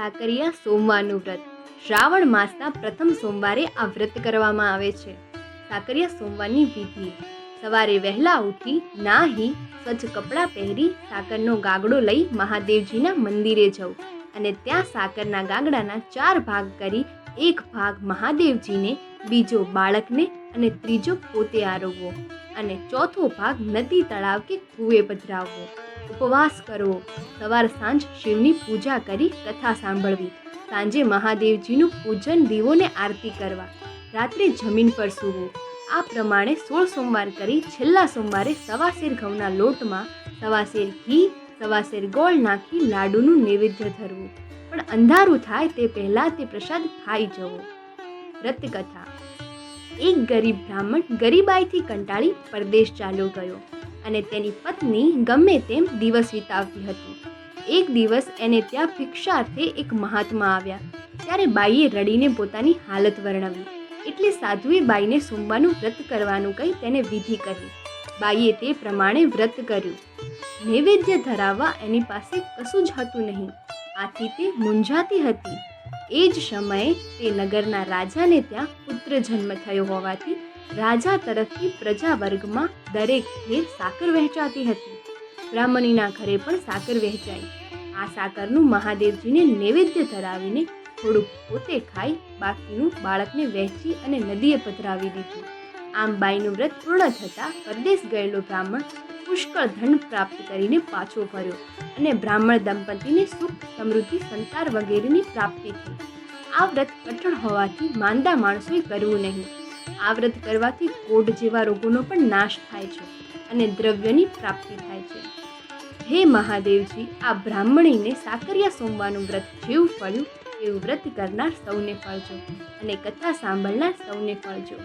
સાકરિયા સોમવારનું વ્રત. શ્રાવણ માસના પ્રથમ સોમવારે આ વ્રત કરવામાં આવે છે. સાકરિયા સોમવારની વિધિ. સવારે વહેલા ઉઠી નાહી, સ્વચ્છ કપડાં પહેરી સાકરનો ગાગડો લઈ મહાદેવજીના મંદિરે જવું અને ત્યાં સાકરના ગાગડાના ચાર ભાગ કરી એક ભાગ મહાદેવજીને, બીજો બાળકને અને ત્રીજો પોતે આરોગવો અને ચોથો ભાગ નદી તળાવ કે કૂવે પધરાવવો. ઉપવાસ કરવો સવાર સાંજ શિવની પૂજા કરી કથા સાંભળવી. સાંજે મહાદેવજીનું પૂજન દીવોને આરતી કરવા. રાત્રે જમીન પર સૂવું. આ પ્રમાણે સોળ સોમવાર કરી છેલ્લા સોમવારે સવાસેર ઘઉંના લોટમાં સવાસેર ઘી સવાસેર ગોળ નાખી લાડુનું નૈવેદ્ય ધરવું. પણ અંધારું થાય તે પહેલાં તે પ્રસાદ ખાઈ જવો. વ્રતકથા. એક ગરીબ બ્રાહ્મણ ગરીબાઈથી કંટાળી પરદેશ ચાલ્યો ગયો અને તેની પત્ની ગમે તેમ દિવસ વિતાવતી હતી. એક દિવસ એને ત્યાં ભિક્ષાર્થે એક મહાત્મા આવ્યા. ત્યારે બાઈએ રડીને પોતાની હાલત વર્ણવી. એટલે સાધુએ બાઈને સોમવારનું વ્રત કરવાનું કહી તેને વિધિ કરી. બાઈએ તે પ્રમાણે વ્રત કર્યું. નૈવેદ્ય ધરાવવા એની પાસે કશું જ હતું નહીં. આથી તે મૂંઝાતી હતી. એ જ સમયે તે નગરના રાજાને ત્યાં પુત્ર જન્મ થયો હોવાથી રાજા તરફથી પ્રજા વર્ગમાં દરેક ઘેર સાકર વહેંચાતી હતી. બ્રાહ્મણીના ઘરે પણ સાકર વહેંચાઈ. આ સાકરનું મહાદેવજીને નૈવેદ્ય ધરાવીને થોડુંક પોતે ખાઈ બાકીનું બાળકને વહેંચી અને નદીએ પધરાવી દીધું. આમ બાઈનું વ્રત પૂર્ણ થતાં પરદેશ ગયેલો બ્રાહ્મણ પુષ્કળ ધન પ્રાપ્ત કરીને પાછો ફર્યો અને બ્રાહ્મણ દંપતીને સુખ, સમૃદ્ધિ સંતાર વગેરેની પ્રાપ્તિ થઈ. આ વ્રત કઠણ હોવાથી માંદા માણસોએ કરવું નહીં. આ વ્રત કરવાથી કોઢ જેવા રોગોનો પણ નાશ થાય છે અને દ્રવ્યની પ્રાપ્તિ થાય છે. હે મહાદેવજી, આ બ્રાહ્મણીને સાકરિયા સોમવાનું વ્રત જેવું ફળ્યું એવું વ્રત કરનાર સૌને ફળજો અને કથા સાંભળનાર સૌને ફળજો.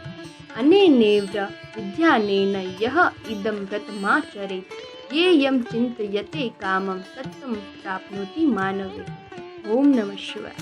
અને નેવ્ર વિદ્યાનેન યહ ઇદમ વ્રતમાં ચરે. યે યમ ચિંતયતે કામમ સત્તમ પ્રાપ્નોતિ માનવે. ઓમ નમઃ શિવાય.